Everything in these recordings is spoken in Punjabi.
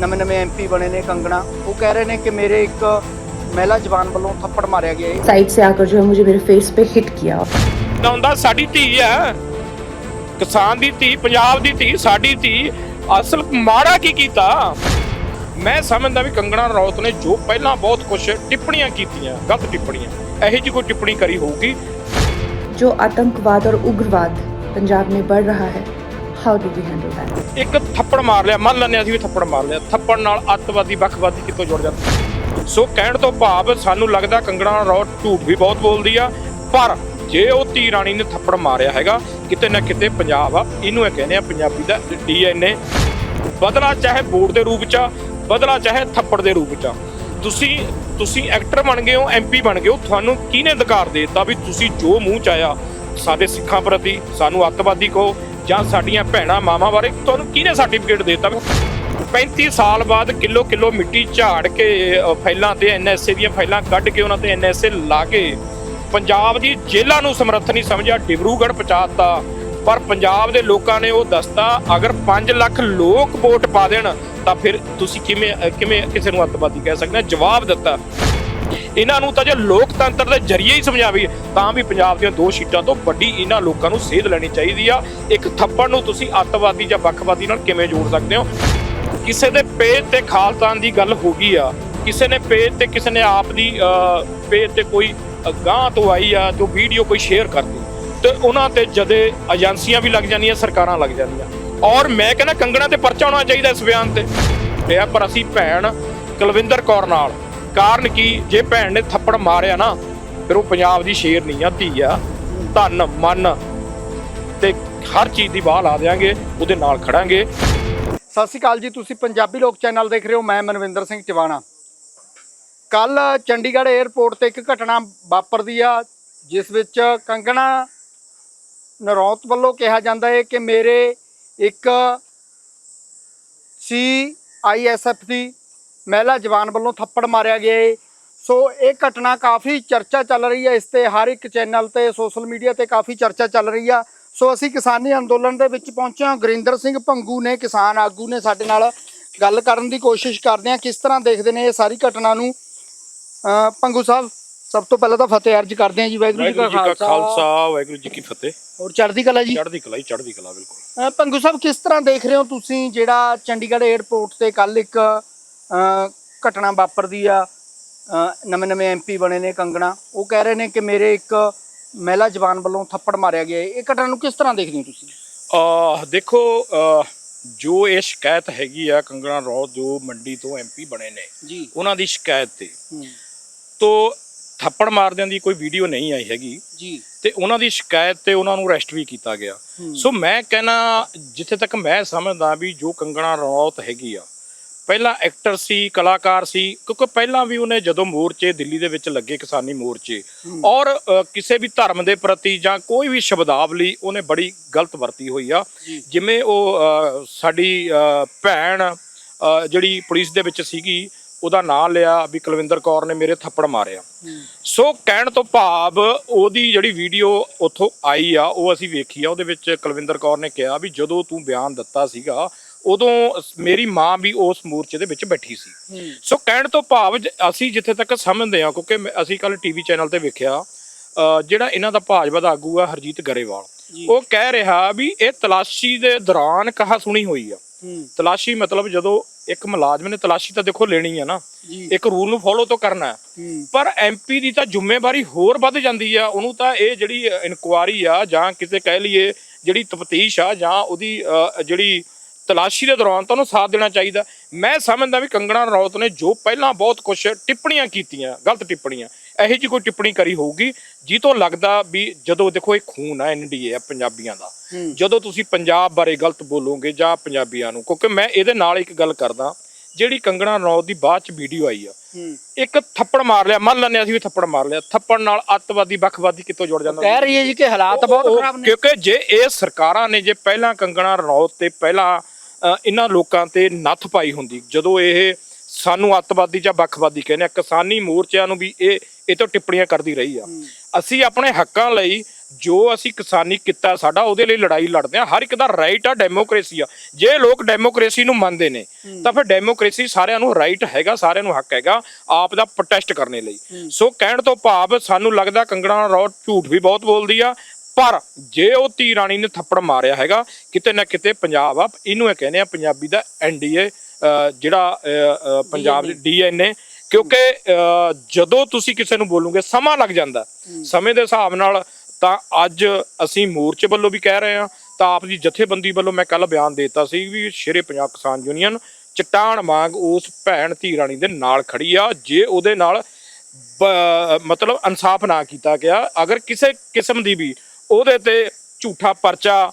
ਨਵੇਂ ਨਵੇਂ ਐਮਪੀ ਬਣੇ ਨੇ ਕੰਗਣਾ ਉਹ ਕਹਿ ਰਹੇ ਨੇ ਕਿ ਮੇਰੇ ਇੱਕ ਮਹਿਲਾ ਜਵਾਨ ਵੱਲੋਂ ਥੱਪੜ ਮਾਰਿਆ ਗਿਆ ਹੈ साइड से आकर जो है मुझे मेरे फेस पे हिट किया ਹੁੰਦਾ ਸਾਡੀ ਧੀ ਹੈ ਕਿਸਾਨ ਦੀ ਧੀ ਪੰਜਾਬ ਦੀ ਧੀ ਸਾਡੀ ਧੀ ਅਸਲ ਮਾੜਾ ਕੀ ਕੀਤਾ ਮੈਂ ਸਮਝਦਾ ਵੀ ਕੰਗਣਾ ਰੌਤ ਨੇ ਜੋ ਪਹਿਲਾਂ ਬਹੁਤ ਕੁਝ ਟਿੱਪਣੀਆਂ ਕੀਤੀਆਂ ਗਲਤ ਟਿੱਪਣੀਆਂ ਇਹੋ ਜਿਹੀ ਕੋਈ ਟਿੱਪਣੀ ਕਰੀ ਹੋਊਗੀ जो आतंकवाद और उग्रवाद पंजाब में बढ़ रहा है how did you handle that ਇੱਕ ਥੱਪੜ ਮਾਰ ਲਿਆ, ਮੰਨ ਲੈਂਦੇ ਅਸੀਂ ਵੀ ਥੱਪੜ ਮਾਰ ਲਿਆ। ਥੱਪੜ ਨਾਲ ਅੱਤਵਾਦੀ, ਵੱਖਵਾਦੀ ਕਿੱਥੋਂ ਜੁੜ ਜਾਂਦਾ? ਸੋ ਕਹਿਣ ਤੋਂ ਭਾਵ ਸਾਨੂੰ ਲੱਗਦਾ ਕੰਗਣਾ ਰੌ ਝੂਠ ਵੀ ਬਹੁਤ ਬੋਲਦੀ ਆ, ਪਰ ਜੇ ਉਹ ਧੀ ਰਾਣੀ ਨੇ ਥੱਪੜ ਮਾਰਿਆ ਹੈਗਾ, ਕਿਤੇ ਨਾ ਕਿਤੇ ਪੰਜਾਬ ਆ, ਇਹਨੂੰ ਇਹ ਕਹਿੰਦੇ ਆ ਪੰਜਾਬੀ ਦਾ ਡੀਐਨਏ ਬਦਲਾ ਚਾਹੇ ਬੋਰਡ ਦੇ ਰੂਪ ਚ ਆ ਬਦਲਾ ਚਾਹੇ ਥੱਪੜ ਦੇ ਰੂਪ ਚ ਆ। ਤੁਸੀਂ ਤੁਸੀਂ ਐਕਟਰ ਬਣ ਗਏ ਹੋ ਐਮਪੀ ਬਣ ਗਏ ਹੋ, ਤੁਹਾਨੂੰ ਕਿਹਨੇ ਅਧਿਕਾਰ ਦੇ ਦਿੱਤਾ ਵੀ ਤੁਸੀਂ ਜੋ ਮੂੰਹ ਚ ਆਇਆ, ਸਾਡੇ ਸਿੱਖਾਂ ਪ੍ਰਤੀ ਸਾਨੂੰ ਅੱਤਵਾਦੀ ਕਹੋ ਜਾਂ ਸਾਡੀਆਂ ਭੈਣਾਂ ਮਾਵਾਂ ਬਾਰੇ ਤੁਹਾਨੂੰ ਕਿਹਨੇ ਸਰਟੀਫਿਕੇਟ ਦੇ ਦਿੱਤਾ? 35 ਸਾਲ ਬਾਅਦ ਕਿਲੋ ਕਿਲੋ ਮਿੱਟੀ ਝਾੜ ਕੇ ਫਾਈਲਾਂ ਤੇ ਐਨਐਸਏ ਦੀਆਂ ਫਾਈਲਾਂ ਕੱਢ ਕੇ ਉਹਨਾਂ ਤੇ ਐਨਐਸਏ ਲਾ ਕੇ ਪੰਜਾਬ ਦੀ ਜੇਲ੍ਹਾਂ ਨੂੰ ਸਮਰੱਥ ਨਹੀਂ ਸਮਝਿਆ, ਡਿਬਰੂਗੜ੍ਹ ਪਹੁੰਚਾਤਾ। ਪਰ ਪੰਜਾਬ ਦੇ ਲੋਕਾਂ ਨੇ ਉਹ ਦੱਸਤਾ, ਅਗਰ 5 ਲੱਖ ਲੋਕ ਵੋਟ ਪਾ ਦੇਣ ਤਾਂ ਫਿਰ ਤੁਸੀਂ ਕਿਵੇਂ ਕਿਵੇਂ ਕਿਸੇ ਨੂੰ ਅੱਤਵਾਦੀ ਕਹਿ ਸਕਦੇ ਹੋ ਜਵਾਬ ਦਿੱਤਾ। ਇਹਨਾਂ ਨੂੰ ਤਾਂ ਜੇ ਲੋਕਤੰਤਰ ਦੇ ਜ਼ਰੀਏ ਹੀ ਸਮਝਾਵੇ, ਤਾਂ ਵੀ ਪੰਜਾਬ ਦੀਆਂ ਦੋ ਸੀਟਾਂ ਤੋਂ ਵੱਡੀ ਇਹਨਾਂ ਲੋਕਾਂ ਨੂੰ ਸੇਧ ਲੈਣੀ ਚਾਹੀਦੀ ਆ। ਇੱਕ ਥੱਪੜ ਨੂੰ ਤੁਸੀਂ ਅੱਤਵਾਦੀ ਜਾਂ ਵੱਖਵਾਦੀ ਨਾਲ ਕਿਵੇਂ ਜੋੜ ਸਕਦੇ ਹੋ? ਕਿਸੇ ਦੇ ਪੇਜ ਤੇ ਖਾਲਤਾਨ ਦੀ ਗੱਲ ਹੋ ਗਈ ਆ। ਕਿਸੇ ਨੇ ਪੇਜ ਤੇ ਕਿਸੇ ਨੇ ਆਪ ਦੀ ਪੇਜ ਤੇ ਕੋਈ ਗਾਂ ਤੋਂ ਆਈ ਆ, ਜੋ ਵੀਡੀਓ ਕੋਈ ਸ਼ੇਅਰ ਕਰਦੀ। ਤੇ ਉਹਨਾਂ ਤੇ ਜਦੇ ਏਜੰਸੀਆਂ ਵੀ ਲੱਗ ਜਾਂਦੀਆਂ, ਸਰਕਾਰਾਂ ਲੱਗ ਜਾਂਦੀਆਂ। ਔਰ ਮੈਂ ਕਹਿੰਦਾ ਕੰਗਣਾ ਤੇ ਪਰਚਾ ਹੋਣਾ ਚਾਹੀਦਾ ਇਸ ਬਿਆਨ ਤੇ। ਇਹ ਪਰ ਅਸੀਂ ਭੈਣ ਕੁਲਵਿੰਦਰ ਕੌਰ ਨਾਲ ਕਾਰਨ ਕੀ? ਜੇ ਭੈਣ ਨੇ ਥੱਪੜ ਮਾਰਿਆ ਨਾ, ਫਿਰ ਉਹ ਪੰਜਾਬ ਦੀ ਸ਼ੇਰ ਨਹੀਂ ਆ, ਧੀ ਆ। ਧਨ, ਮਨ ਤੇ ਹਰ ਚੀਜ਼ ਦੀ ਬਾਹ ਲਾ ਦੇਾਂਗੇ ਉਹਦੇ ਨਾਲ ਖੜਾਂਗੇ। ਸਤਿ ਸ਼੍ਰੀ ਅਕਾਲ ਜੀ, ਤੁਸੀਂ ਪੰਜਾਬੀ ਲੋਕ ਚੈਨਲ ਦੇਖ ਰਹੇ ਹੋ, ਮੈਂ ਮਨਵਿੰਦਰ ਸਿੰਘ ਚਵਾਣਾ ਕੱਲ ਚੰਡੀਗੜ੍ਹ 에ਅਰਪੋਰਟ ਤੇ ਇੱਕ ਘਟਨਾ ਵਾਪਰਦੀ ਆ, ਜਿਸ ਵਿੱਚ ਕੰਗਣਾ ਨਰੌਤ ਵੱਲੋਂ ਕਿਹਾ ਜਾਂਦਾ ਹੈ ਕਿ ਮੇਰੇ ਇੱਕ ਸੀ ਆਈਐਸਐਫ ਦੀ ਮਹਿਲਾ ਜਵਾਨ ਵੱਲੋਂ ਥੱਪੜ ਮਾਰਿਆ ਗਿਆ ਹੈ ਸੋ ਇਹ ਘਟਨਾ ਕਾਫੀ ਚਰਚਾ ਚੱਲ ਰਹੀ ਹੈ। ਇਸ ਤੇ ਹਰ ਇੱਕ ਚੈਨਲ ਤੇ ਸੋਸ਼ਲ ਮੀਡੀਆ ਤੇ ਕਾਫੀ ਚਰਚਾ ਚੱਲ ਰਹੀ ਆ। ਸੋ ਅਸੀਂ ਕਿਸਾਨੀ ਅੰਦੋਲਨ ਦੇ ਵਿੱਚ ਪਹੁੰਚੇ ਹਾਂ। ਗੁਰਿੰਦਰ ਸਿੰਘ ਭੰਗੂ ਨੇ ਕਿਸਾਨ ਆਗੂ ਨੇ ਸਾਡੇ ਨਾਲ ਗੱਲ ਕਰਨ ਦੀ ਕੋਸ਼ਿਸ਼ ਕਰਦੇ ਹਾਂ। ਕਿਸ ਤਰ੍ਹਾਂ ਦੇਖਦੇ ਨੇ ਇਹ ਸਾਰੀ ਘਟਨਾ ਨੂੰ? ਭੰਗੂ ਸਾਹਿਬ ਸਭ ਤੋਂ ਪਹਿਲਾਂ ਤਾਂ ਫਤਿਹ ਅਰਜ ਕਰਦੇ ਹਾਂ ਜੀ। ਵਾਹਿਗੁਰੂ ਜੀ ਕਾ ਖਾਲਸਾ। ਵਾਹਿਗੁਰੂ ਜੀ ਕੀ ਫਤਿਹ। ਔਰ ਚੜ੍ਹਦੀ ਕਲਾ ਜੀ? ਚੜ੍ਹਦੀ ਕਲਾ ਹੀ ਚੜ੍ਹਦੀ ਕਲਾ ਬਿਲਕੁਲ। ਭੰਗੂ ਸਾਹਿਬ ਕਿਸ ਤਰ੍ਹਾਂ ਦੇਖ ਰਹੇ ਹੋ ਤੁਸੀਂ ਜਿਹੜਾ ਚੰਡੀਗੜ੍ਹ 에ਅਰਪੋਰਟ ਤੇ ਕੱਲ ਇੱਕ ਘਟਨਾ ਵਾਪਰਦੀ ਆ ਨਵੇਂ ਨਵੇਂ ਐਮਪੀ ਬਣੇ ਨੇ ਕੰਗਣਾ। ਉਹ ਕਹਿ ਰਹੇ ਨੇ ਕਿ ਮੇਰੇ ਇੱਕ ਮਹਿਲਾ ਜਵਾਨ ਵੱਲੋਂ ਥੱਪੜ ਮਾਰਿਆ ਗਿਆ ਇਹ ਘਟਨਾ ਨੂੰ ਕਿਸ ਤਰ੍ਹਾਂ ਦੇਖਦੇ ਹੋ ਤੁਸੀਂ? ਅਹ ਦੇਖੋ ਜੋ ਇਹ ਸ਼ਿਕਾਇਤ ਹੈਗੀ ਆ ਕੰਗਣਾ ਰੌਤ ਜੋ ਮੰਡੀ ਤੋਂ ਐਮਪੀ ਬਣੇ ਨੇ ਜੀ। ਉਹਨਾਂ ਦੀ ਸ਼ਿਕਾਇਤ ਤੇ। ਤੋਂ ਥੱਪੜ ਮਾਰਦਿਆਂ ਦੀ ਕੋਈ ਵੀਡੀਓ ਨਹੀਂ ਆਈ ਹੈਗੀ। ਜੀ। ਤੇ ਉਹਨਾਂ ਦੀ ਸ਼ਿਕਾਇਤ ਤੇ ਉਹਨਾਂ ਨੂੰ ਅਰੈਸਟ ਵੀ ਕੀਤਾ ਗਿਆ। ਸੋ ਮੈਂ ਕਹਿਣਾ ਜਿੱਥੇ ਤੱਕ ਮੈਂ ਸਮਝਦਾ ਵੀ ਜੋ ਕੰਗਣਾ ਰਣੌਤ ਹੈਗੀ ਆ ਪਹਿਲਾਂ ਐਕਟਰ ਸੀ ਕਲਾਕਾਰ ਸੀ ਕਿਉਂਕਿ ਪਹਿਲਾਂ ਵੀ ਉਹਨੇ ਜਦੋਂ ਮੋਰਚੇ ਦਿੱਲੀ ਦੇ ਵਿੱਚ ਲੱਗੇ ਕਿਸਾਨੀ ਮੋਰਚੇ ਔਰ ਕਿਸੇ ਵੀ ਧਰਮ ਦੇ ਪ੍ਰਤੀ ਜਾਂ ਕੋਈ ਵੀ ਸ਼ਬਦਾਵਲੀ ਉਹਨੇ ਬੜੀ ਗਲਤ ਵਰਤੀ ਹੋਈ ਆ। ਜਿਵੇਂ ਉਹ ਸਾਡੀ ਭੈਣ ਜਿਹੜੀ ਪੁਲਿਸ ਦੇ ਵਿੱਚ ਸੀਗੀ ਉਹਦਾ ਨਾਂ ਲਿਆ ਵੀ ਕੁਲਵਿੰਦਰ ਕੌਰ ਨੇ ਮੇਰੇ ਥੱਪੜ ਮਾਰਿਆ। ਸੋ ਕਹਿਣ ਤੋਂ ਭਾਵ ਉਹਦੀ ਜਿਹੜੀ ਵੀਡੀਓ ਉੱਥੋਂ ਆਈ ਆ ਉਹ ਅਸੀਂ ਵੇਖੀ ਆ ਉਹਦੇ ਵਿੱਚ ਕੁਲਵਿੰਦਰ ਕੌਰ ਨੇ ਕਿਹਾ ਵੀ ਜਦੋਂ ਤੂੰ ਬਿਆਨ ਦਿੱਤਾ ਸੀਗਾ ਉਦੋਂ ਮੇਰੀ ਮਾਂ ਵੀ ਉਸ ਮੋਰਚੇ ਦੇ ਵਿੱਚ ਬੈਠੀ ਸੀ। ਸੋ ਕਹਿਣ ਤੋਂ ਭਾਵ ਅਸੀਂ ਜਿੱਥੇ ਤੱਕ ਸਮਝਦੇ ਹਾਂ ਕਿਉਂਕਿ ਅਸੀਂ ਕੱਲ ਟੀਵੀ ਚੈਨਲ ਤੇ ਵੇਖਿਆ ਜਿਹੜਾ ਇਹਨਾਂ ਦਾ ਭਾਜਪਾ ਦਾ ਆਗੂ ਆ ਹਰਜੀਤ ਗਰੇਵਾਲ ਉਹ ਕਹਿ ਰਿਹਾ ਵੀ ਇਹ ਤਲਾਸ਼ੀ ਦੇ ਦੌਰਾਨ ਕਹਾ ਸੁਣੀ ਹੋਈ ਆ। ਤਲਾਸ਼ੀ ਮਤਲਬ ਜਦੋਂ ਇੱਕ ਮੁਲਾਜ਼ਮ ਨੇ ਤਲਾਸ਼ੀ ਤਾਂ ਦੇਖੋ ਲੈਣੀ ਆ ਨਾ ਇੱਕ ਰੂਲ ਨੂੰ ਫੋਲੋ ਤਾਂ ਕਰਨਾ। ਹੈ। ਪਰ ਐਮਪੀ ਦੀ ਤਾਂ ਜ਼ਿੰਮੇਵਾਰੀ ਹੋਰ ਵੱਧ ਜਾਂਦੀ ਆ ਉਹਨੂੰ ਤਾਂ ਇਹ ਜਿਹੜੀ ਇਨਕੁਆਰੀ ਆ ਜਾਂ ਕਿਤੇ ਕਹਿ ਲਈਏ ਜਿਹੜੀ ਤਫਤੀਸ਼ ਆ ਜਾਂ ਉਹਦੀ ਜਿਹੜੀ ਤਲਾਸ਼ੀ ਦੇ ਦੌਰਾਨ ਤਾਂ ਉਹਨੂੰ ਸਾਥ ਦੇਣਾ ਚਾਹੀਦਾ। ਮੈਂ ਸਮਝਦਾ ਵੀ ਕੰਗਣਾ ਰੌਤ ਨੇ ਜੋ ਪਹਿਲਾਂ ਬਹੁਤ ਕੁਝ ਟਿੱਪਣੀਆਂ ਕੀਤੀਆਂ ਗਲਤ ਟਿੱਪਣੀਆਂ ਇਹੋ ਜਿਹੀ ਕੋਈ ਟਿੱਪਣੀ ਕਰੀ ਹੋਊਗੀ ਜੀ ਤੋਂ ਲੱਗਦਾ ਵੀ ਜਦੋਂ ਦੇਖੋ ਇਹ ਖੂਨ ਆ ਐਨਡੀਏ ਆ ਪੰਜਾਬੀਆਂ ਦਾ। ਜਦੋਂ ਤੁਸੀਂ ਪੰਜਾਬ ਬਾਰੇ ਗਲਤ ਬੋਲੋਗੇ ਜਾਂ ਪੰਜਾਬੀਆਂ ਨੂੰ ਕਿਉਂਕਿ ਮੈਂ ਇਹਦੇ ਨਾਲ ਇੱਕ ਗੱਲ ਕਰਦਾ ਜਿਹੜੀ ਕੰਗਣਾ ਰਣੌਤ ਦੀ ਬਾਅਦ ਚ ਵੀਡੀਓ ਆਈ ਆ। ਇੱਕ ਥੱਪੜ ਮਾਰ ਲਿਆ ਮੰਨ ਲੈਂਦੇ ਅਸੀਂ ਵੀ ਥੱਪੜ ਮਾਰ ਲਿਆ ਥੱਪੜ ਨਾਲ ਅੱਤਵਾਦੀ ਵੱਖਵਾਦੀ ਕਿੱਥੋਂ ਜੁੜ ਜਾਂਦਾ? ਕਹਿ ਰਹੀ ਹੈ ਜੀ ਕਿ ਹਾਲਾਤ ਬਹੁਤ ਖਰਾਬ ਨੇ। ਕਿਉਂਕਿ ਜੇ ਇਹ ਸਰਕਾਰਾਂ ਨੇ ਜੇ ਪਹਿਲਾਂ ਕੰਗਣਾ ਰਣੌਤ ਤੇ ਪਹਿਲਾਂ ਇਹਨਾਂ ਲੋਕਾਂ ਤੇ ਨੱਥ ਪਾਈ ਹੁੰਦੀ। ਜਦੋਂ ਇਹ ਸਾਨੂੰ ਅੱਤਵਾਦੀ ਜਾਂ ਵੱਖਵਾਦੀ ਕਹਿੰਦੇ ਆ ਕਿਸਾਨੀ ਮੋਰਚਿਆਂ ਨੂੰ ਵੀ ਇਹ ਇਹ ਤੋਂ ਟਿੱਪਣੀਆਂ ਕਰਦੀ ਰਹੀ ਆ। ਅਸੀਂ ਆਪਣੇ ਹੱਕਾਂ ਲਈ ਜੋ ਅਸੀਂ ਕਿਸਾਨੀ ਕੀਤਾ ਸਾਡਾ ਉਹਦੇ ਲਈ ਲੜਾਈ ਲੜਦੇ ਆ। ਹਰ ਇੱਕ ਦਾ ਰਾਈਟ ਆ ਡੈਮੋਕ੍ਰੇਸੀ ਆ। ਜੇ ਲੋਕ ਡੈਮੋਕ੍ਰੇਸੀ ਨੂੰ ਮੰਨਦੇ ਨੇ ਤਾਂ ਫਿਰ ਡੈਮੋਕ੍ਰੇਸੀ ਸਾਰਿਆਂ ਨੂੰ ਰਾਈਟ ਹੈਗਾ ਸਾਰਿਆਂ ਨੂੰ ਹੱਕ ਹੈਗਾ ਆਪ ਦਾ ਪ੍ਰੋਟੈਸਟ ਕਰਨੇ ਲਈ। ਸੋ ਕਹਿਣ ਤੋਂ ਭਾਵ ਸਾਨੂੰ ਲੱਗਦਾ ਕੰਗਣਾ ਰੌਤ ਝੂਠ ਵੀ ਬਹੁਤ ਬੋਲਦੀ ਆ ਪਰ ਜੇ ਉਹ ਧੀ ਰਾਣੀ ਨੇ ਥੱਪੜ ਮਾਰਿਆ ਹੈਗਾ ਕਿਤੇ ਨਾ ਕਿਤੇ ਪੰਜਾਬ ਆ ਇਹਨੂੰ ਇਹ ਕਹਿੰਦੇ ਆ ਪੰਜਾਬੀ ਦਾ ਐਨਡੀਏ ਜਿਹੜਾ ਪੰਜਾਬ ਦੇ ਡੀਐਨਏ ਕਿਉਂਕਿ ਜਦੋਂ ਤੁਸੀਂ ਕਿਸੇ ਨੂੰ ਬੋਲੋਗੇ ਸਮਾਂ ਲੱਗ ਜਾਂਦਾ। ਸਮੇਂ ਦੇ ਹਿਸਾਬ ਨਾਲ ਤਾਂ ਅੱਜ ਅਸੀਂ ਮੋਰਚੇ ਵੱਲੋਂ ਵੀ ਕਹਿ ਰਹੇ ਹਾਂ ਤਾਂ ਆਪ ਦੀ ਜਥੇਬੰਦੀ ਵੱਲੋਂ ਮੈਂ ਕੱਲ ਬਿਆਨ ਦਿੱਤਾ ਸੀ ਵੀ ਸ਼ੇਰੇ ਪੰਜਾਬ ਕਿਸਾਨ ਯੂਨੀਅਨ ਚਟਾਨ ਵਾਂਗ ਉਸ ਭੈਣ ਧੀ ਰਾਣੀ ਦੇ ਨਾਲ ਖੜੀ ਆ ਜੇ ਉਹਦੇ ਨਾਲ ਮਤਲਬ ਇਨਸਾਫ ਨਾ ਕੀਤਾ ਗਿਆ ਅਗਰ ਕਿਸੇ ਕਿਸਮ ਦੀ ਵੀ ਉਹਦੇ ਤੇ ਝੂਠਾ ਪਰਚਾ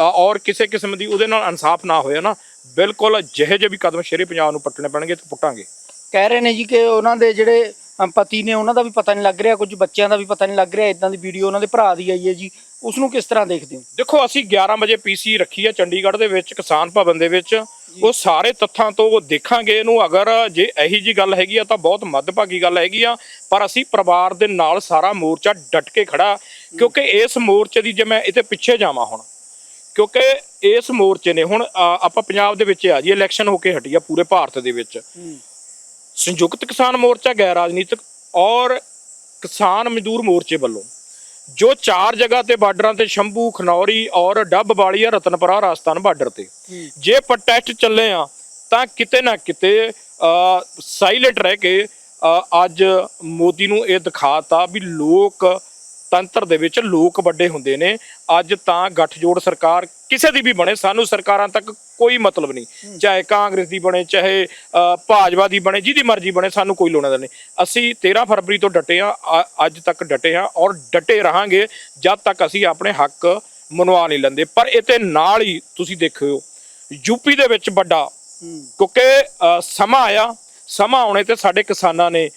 ਔਰ ਕਿਸੇ ਕਿਸਮ ਦੀ ਉਹਦੇ ਨਾਲ ਇਨਸਾਫ ਨਾ ਹੋਇਆ ਨਾ ਬਿਲਕੁਲ ਜਿਹੇ ਜਿਹੇ ਵੀ ਕਦਮ ਸ਼ੇਰੇ ਪੰਜਾਬ ਨੂੰ ਪੱਟਣੇ ਪੈਣਗੇ ਤੇ ਪੁੱਟਾਂਗੇ। ਕਹਿ ਰਹੇ ਨੇ ਜੀ ਕਿ ਉਹਨਾਂ ਦੇ ਜਿਹੜੇ ਪਤੀ ਨੇ ਉਹਨਾਂ ਦਾ ਵੀ ਪਤਾ ਨਹੀਂ ਲੱਗ ਰਿਹਾ ਕੁਝ ਬੱਚਿਆਂ ਦਾ ਵੀ ਪਤਾ ਨਹੀਂ ਲੱਗ ਰਿਹਾ ਇਦਾਂ ਦੀ ਵੀਡੀਓ ਉਹਨਾਂ ਦੇ ਭਰਾ ਦੀ ਆਈ ਹੈ ਜੀ। ਉਸ ਨੂੰ ਕਿਸ ਤਰ੍ਹਾਂ ਦੇਖਦੇ ਹੋ? ਦੇਖੋ ਅਸੀਂ 11 ਵਜੇ ਪੀਸੀ ਰੱਖੀ ਆ ਚੰਡੀਗੜ੍ਹ ਦੇ ਵਿੱਚ ਕਿਸਾਨ ਭਵਨ ਦੇ ਵਿੱਚ। ਉਹ ਸਾਰੇ ਤੱਥਾਂ ਤੋਂ ਦੇਖਾਂਗੇ ਇਹਨੂੰ। ਅਗਰ ਜੇ ਇਹੀ ਜੀ ਗੱਲ ਹੈਗੀ ਆ ਤਾਂ ਬਹੁਤ ਮੱਦਭਾਗੀ ਗੱਲ ਹੈਗੀ ਆ। ਪਰ ਅਸੀਂ ਪਰਿਵਾਰ ਦੇ ਨਾਲ ਸਾਰਾ ਮੋਰਚਾ ਡਟ ਕੇ ਖੜਾ ਕਿਉਂਕਿ ਇਸ ਮੋਰਚੇ ਦੀ ਜੇ ਮੈਂ ਇਹਦੇ ਪਿੱਛੇ ਜਾਵਾਂ ਹੁਣ ਕਿਉਂਕਿ ਇਸ ਮੋਰਚੇ ਨੇ ਹੁਣ ਆਪਾਂ ਪੰਜਾਬ ਦੇ ਵਿੱਚ ਆ ਜੀ ਇਲੈਕਸ਼ਨ ਹੋ ਕੇ ਹਟੀ ਆ ਪੂਰੇ ਭਾਰਤ ਦੇ ਵਿੱਚ। ਸੰਯੁਕਤ ਕਿਸਾਨ ਮੋਰਚਾ ਗੈਰ ਰਾਜਨੀਤਿਕ ਔਰ ਕਿਸਾਨ ਮਜ਼ਦੂਰ ਮੋਰਚੇ ਵੱਲੋਂ। ਜੋ ਚਾਰ ਜਗ੍ਹਾ ਤੇ ਬਾਰਡਰਾਂ ਤੇ ਸ਼ੰਭੂ ਖਨੌਰੀ ਔਰ ਡੱਬ ਵਾਲੀਆ ਰਤਨਪੁਰਾ ਰਾਜਸਥਾਨ ਬਾਰਡਰ ਤੇ। ਜੇ ਪ੍ਰੋਟੈਸਟ ਚੱਲੇ ਆ ਤਾਂ ਕਿਤੇ ਨਾ ਕਿਤੇ ਸਾਇਲੈਂਟ ਰਹਿ ਕੇ ਅੱਜ ਮੋਦੀ ਨੂੰ ਇਹ ਦਿਖਾਤਾ ਵੀ ਲੋਕ ਤੰਤਰ ਦੇ ਵਿੱਚ ਲੋਕ ਵੱਡੇ ਹੁੰਦੇ ਨੇ। ਅੱਜ ਤਾਂ ਗੱਠਜੋੜ ਸਰਕਾਰ ਕਿਸੇ ਦੀ ਵੀ ਬਣੇ ਸਾਨੂੰ ਸਰਕਾਰਾਂ ਤੱਕ ਕੋਈ ਮਤਲਬ ਨਹੀਂ। ਚਾਹੇ ਕਾਂਗਰਸ ਦੀ ਬਣੇ ਚਾਹੇ ਭਾਜਪਾ ਦੀ ਬਣੇ ਜਿਹਦੀ ਮਰਜ਼ੀ ਬਣੇ ਸਾਨੂੰ ਕੋਈ ਲੋੜਾ ਨਹੀਂ। ਅਸੀਂ 13 ਫਰਵਰੀ ਤੋਂ ਡਟੇ ਆ ਅੱਜ ਤੱਕ ਡਟੇ ਆ ਔਰ ਡਟੇ ਰਹਾਂਗੇ ਜਦ ਤੱਕ ਅਸੀਂ ਆਪਣੇ ਹੱਕ ਮਨਵਾ ਨਹੀਂ ਲੈਂਦੇ। ਪਰ ਇਹ ਤੇ ਨਾਲ ਹੀ ਤੁਸੀਂ ਦੇਖਿਓ ਯੂਪੀ ਦੇ ਵਿੱਚ ਵੱਡਾ ਕਿਉਂਕਿ ਸਮਾਂ ਆਇਆ ਸਮਾਂ ਆਉਣੇ ਤੇ ਸਾਡੇ ਕਿਸਾਨਾਂ ਨੇ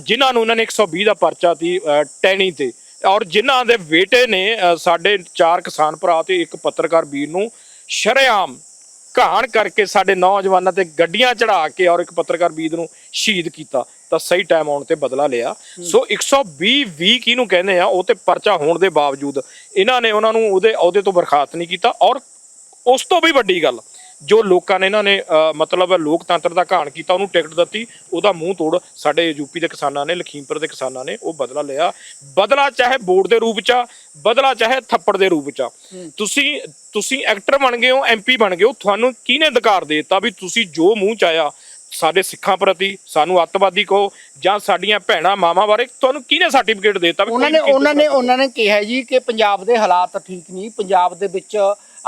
ਜਿਨ੍ਹਾਂ ਨੂੰ ਉਹਨਾਂ ਨੇ 120 ਦਾ ਪਰਚਾ ਦੀ ਟੈਣੀ ਤੇ ਔਰ ਜਿਨ੍ਹਾਂ ਦੇ ਬੇਟੇ ਨੇ ਸਾਡੇ ਚਾਰ ਕਿਸਾਨ ਭਰਾ ਤੇ ਇੱਕ ਪੱਤਰਕਾਰ ਵੀਰ ਨੂੰ ਸ਼ਰੇਆਮ ਘਾਣ ਕਰਕੇ ਸਾਡੇ ਨੌਜਵਾਨਾਂ ਤੇ ਗੱਡੀਆਂ ਚੜਾ ਕੇ ਔਰ ਇੱਕ ਪੱਤਰਕਾਰ ਵੀਰ ਨੂੰ ਸ਼ਹੀਦ ਕੀਤਾ। ਤਾਂ ਸਹੀ ਟਾਈਮ ਆਉਣ ਤੇ ਬਦਲਾ ਲਿਆ। ਸੋ 120 20 ਕਿਹਨੂੰ ਕਹਿੰਦੇ ਆ ਉਹ ਤੇ ਪਰਚਾ ਹੋਣ ਦੇ ਬਾਵਜੂਦ ਇਹਨਾਂ ਨੇ ਉਹਨਾਂ ਨੂੰ ਉਹਦੇ ਅਹੁਦੇ ਤੋਂ ਬਰਖਾਸਤ ਨਹੀਂ ਕੀਤਾ। ਔਰ ਉਸ ਤੋਂ ਵੀ ਵੱਡੀ ਗੱਲ ਜੋ ਲੋਕਾਂ ਨੇ ਇਹਨਾਂ ਨੇ ਮਤਲਬ ਲੋਕਤੰਤਰ ਦਾ ਘਾਣ ਕੀਤਾ ਉਹਨੂੰ ਟਿਕਟ ਦਿੱਤੀ ਉਹਦਾ ਮੂੰਹ ਤੋੜ ਸਾਡੇ ਯੂਪੀ ਦੇ ਕਿਸਾਨਾਂ ਨੇ ਲਖੀਮਪੁਰ ਦੇ ਕਿਸਾਨਾਂ ਨੇ ਉਹ ਬਦਲਾ ਲਿਆ ਬਦਲਾ ਚਾਹੇ ਵੋਟ ਦੇ ਰੂਪ ਚ ਬਦਲਾ ਚਾਹੇ ਥੱਪੜ ਦੇ ਰੂਪ ਚ। ਤੁਸੀਂ ਤੁਸੀਂ ਐਕਟਰ ਬਣ ਗਏ ਹੋ ਐਮਪੀ ਬਣ ਗਏ ਹੋ ਤੁਹਾਨੂੰ ਕਿਹਨੇ ਅਧਿਕਾਰ ਦੇ ਦਿੱਤਾ ਵੀ ਤੁਸੀਂ ਜੋ ਮੂੰਹ ਚ ਆਇਆ ਸਾਡੇ ਸਿੱਖਾਂ ਪ੍ਰਤੀ ਸਾਨੂੰ ਅੱਤਵਾਦੀ ਕਹੋ ਜਾਂ ਸਾਡੀਆਂ ਭੈਣਾਂ ਮਾਵਾਂ ਬਾਰੇ ਤੁਹਾਨੂੰ ਕਿਹਨੇ ਸਰਟੀਫਿਕੇਟ ਦਿੱਤਾ ਵੀ ਉਹਨਾਂ ਨੇ ਉਹਨਾਂ ਨੇ ਉਹਨਾਂ ਨੇ ਕਿਹਾ ਜੀ ਕਿ ਪੰਜਾਬ ਦੇ ਹਾਲਾਤ ਠੀਕ ਨਹੀਂ ਪੰਜਾਬ ਦੇ ਵਿੱਚ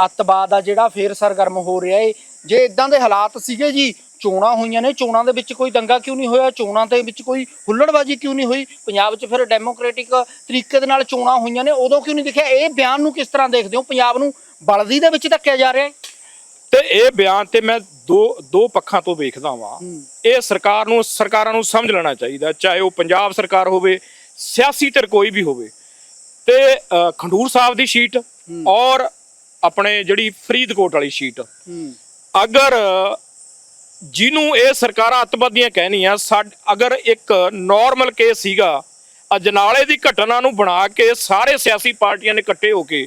ਅੱਤਵਾਦ ਆ ਜਿਹੜਾ ਫੇਰ ਸਰਗਰਮ ਹੋ ਰਿਹਾ ਏ। ਜੇ ਇਦਾਂ ਦੇ ਹਾਲਾਤ ਸੀਗੇ ਜੀ ਚੋਣਾਂ ਹੋਈਆਂ ਨੇ ਚੋਣਾਂ ਦੇ ਵਿੱਚ ਕੋਈ ਦੰਗਾ ਕਿਉਂ ਨਹੀਂ ਹੋਇਆ? ਚੋਣਾਂ ਦੇ ਵਿੱਚ ਕੋਈ ਹੁੱਲੜਬਾਜੀ ਕਿਉਂ ਨਹੀਂ ਹੋਈ? ਪੰਜਾਬ 'ਚ ਫਿਰ ਡੈਮੋਕ੍ਰੈਟਿਕ ਤਰੀਕੇ ਦੇ ਨਾਲ ਚੋਣਾਂ ਹੋਈਆਂ ਨੇ ਉਦੋਂ ਕਿਉਂ ਨਹੀਂ ਦਿਖਿਆ? ਇਹ ਬਿਆਨ ਨੂੰ ਕਿਸ ਤਰ੍ਹਾਂ ਦੇਖਦੇ ਹੋ? ਪੰਜਾਬ ਨੂੰ ਬਲਦੀ ਦੇ ਵਿੱਚ ਧੱਕਿਆ ਜਾ ਰਿਹਾ ਹੈ ਤੇ ਇਹ ਬਿਆਨ ਤੇ ਮੈਂ ਦੋ ਦੋ ਪੱਖਾਂ ਤੋਂ ਵੇਖਦਾ ਵਾਂ। ਇਹ ਸਰਕਾਰ ਨੂੰ ਸਰਕਾਰਾਂ ਨੂੰ ਸਮਝ ਲੈਣਾ ਚਾਹੀਦਾ ਚਾਹੇ ਉਹ ਪੰਜਾਬ ਸਰਕਾਰ ਹੋਵੇ ਸਿਆਸੀ ਧਿਰ ਕੋਈ ਵੀ ਹੋਵੇ। ਤੇ ਖੰਡੂਰ ਸਾਹਿਬ ਦੀ ਸ਼ੀਟ ਔਰ ਆਪਣੇ ਜਿਹੜੀ ਫਰੀਦਕੋਟ ਵਾਲੀ ਸ਼ੀਟ। ਅਗਰ ਜਿਹਨੂੰ ਇਹ ਸਰਕਾਰਾਂ ਅੱਤਵਾਦੀਆਂ ਕਹਿਣੀਆਂ ਸਾਡ ਅਗਰ ਇੱਕ ਨਾਰਮਲ ਕੇਸ ਸੀਗਾ ਅਜਨਾਲੇ ਦੀ ਘਟਨਾ ਨੂੰ ਬਣਾ ਕੇ ਸਾਰੇ ਸਿਆਸੀ ਪਾਰਟੀਆਂ ਨੇ ਇਕੱਠੇ ਹੋ ਕੇ